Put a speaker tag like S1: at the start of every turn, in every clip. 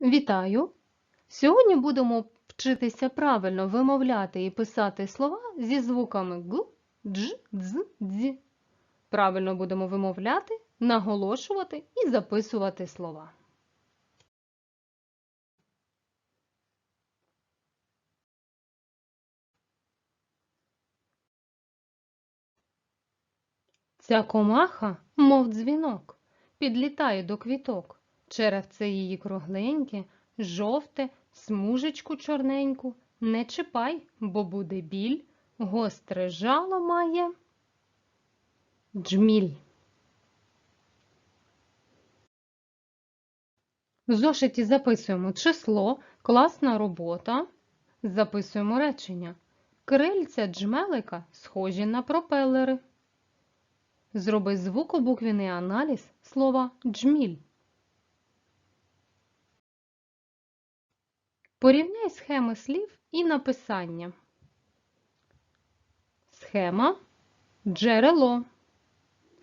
S1: Вітаю! Сьогодні будемо вчитися правильно вимовляти і писати слова зі звуками г, дж, дз, дз. Правильно будемо вимовляти, наголошувати і записувати слова. Ця комаха, мов дзвінок, підлітає до квіток. Черевце її кругленьке, жовте, смужечку чорненьку. Не чіпай, бо буде біль, гостре жало має. Джміль. В зошиті записуємо число, класна робота. Записуємо речення. Крильця джмелика схожі на пропелери. Зроби звукобуквіний аналіз слова джміль. Порівняй схеми слів і написання. Схема джерело.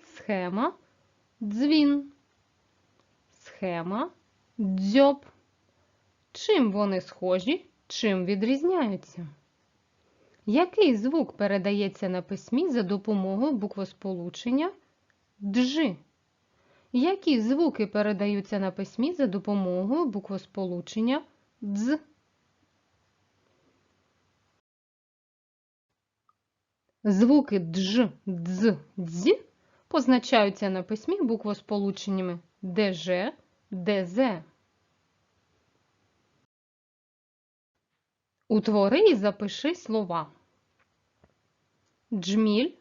S1: Схема дзвін. Схема дзьоб. Чим вони схожі, чим відрізняються? Який звук передається на письмі за допомогою буквосполучення джи? Які звуки передаються на письмі за допомогою буквосполучення дз? Звуки дж, дз, дз позначаються на письмі буквосполученнями ДЖ, ДЗ. Утвори і запиши слова. Джміль,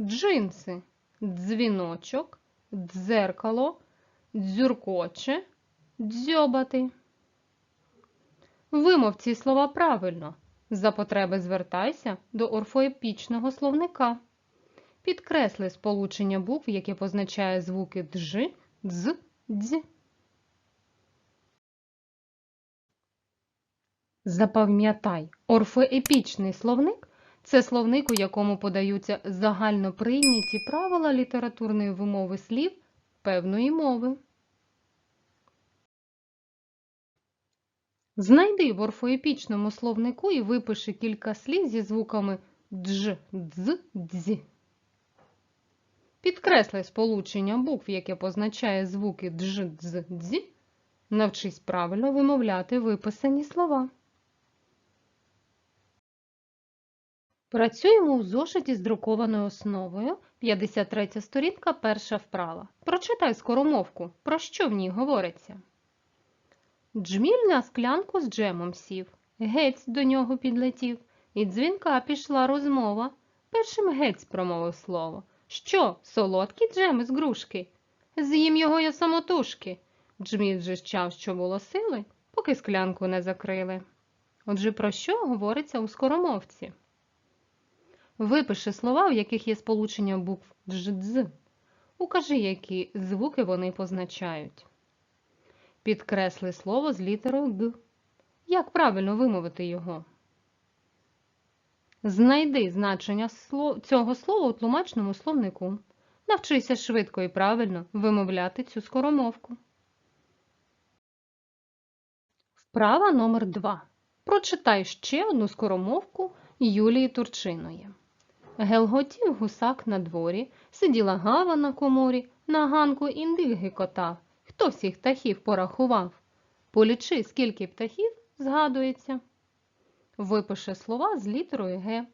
S1: джинси, дзвіночок, дзеркало, дзюркоче, дзьобати. Вимов ці слова правильно. За потреби звертайся до орфоепічного словника. Підкресли сполучення букв, яке позначає звуки дж, дз, дз. Запам'ятай, орфоепічний словник це словник, у якому подаються загально прийняті правила літературної вимови слів певної мови. Знайди в орфоепічному словнику і випиши кілька слів зі звуками дж, дз, дз. Підкресли сполучення букв, яке позначає звуки дж, дз, дз. Навчись правильно вимовляти виписані слова. Працюємо у зошиті з друкованою основою. 53 сторінка, перша вправа. Прочитай скоромовку. Про що в ній говориться? Джміль на склянку з джемом сів. Гець до нього підлетів. І дзвінка пішла розмова. Першим гець промовив слово. Що, солодкі джеми з грушки? З'їм його я самотужки. Джміль же чав, що було сили, поки склянку не закрили. Отже, про що говориться у скоромовці? Випиши слова, в яких є сполучення букв дж-дз. Укажи, які звуки вони позначають. Підкресли слово з літерою Г. Як правильно вимовити його? Знайди значення цього слова у тлумачному словнику. Навчися швидко і правильно вимовляти цю скоромовку. Вправа номер 2. Прочитай ще одну скоромовку Юлії Турчиної. Гелготів гусак на дворі, сиділа гава на коморі, на ганку індик гикотав. Хто всіх птахів порахував? Полічи, скільки птахів згадується. Випиши слова з літерою Г.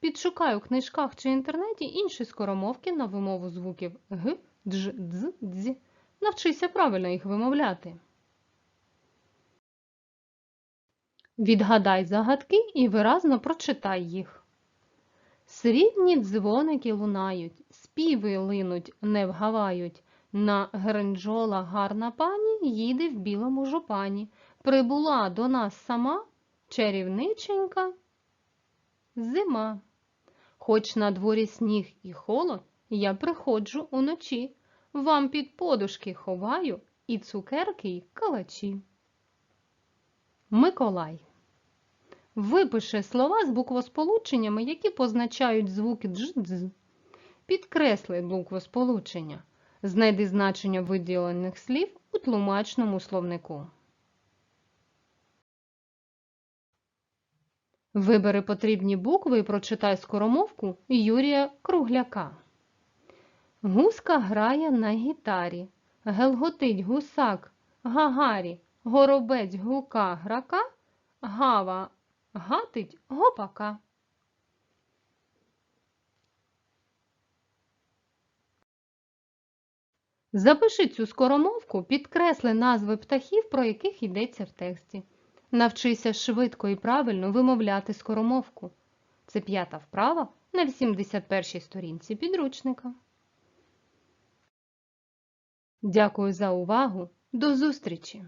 S1: Підшукай у книжках чи інтернеті інші скоромовки на вимову звуків Г, Дж, Дз, Дз. Навчися правильно їх вимовляти. Відгадай загадки і виразно прочитай їх. Срібні дзвоники лунають, співи линуть, не вгавають. На гринджола гарна пані їде в білому жупані. Прибула до нас сама чарівниченька зима. Хоч на дворі сніг і холод, я приходжу уночі. Вам під подушки ховаю і цукерки, й калачі. Миколай. Випиши слова з буквосполученнями, які позначають звуки дж-дз. Підкресли буквосполучення. Знайди значення виділених слів у тлумачному словнику. Вибери потрібні букви і прочитай скоромовку Юрія Кругляка. Гуска грає на гітарі. Гелготить гусак, гагарі, горобець гука грака, гава гатить гопака. Запиши цю скоромовку, підкресли назви птахів, про яких йдеться в тексті. Навчися швидко і правильно вимовляти скоромовку. Це п'ята вправа на 81-й сторінці підручника. Дякую за увагу. До зустрічі!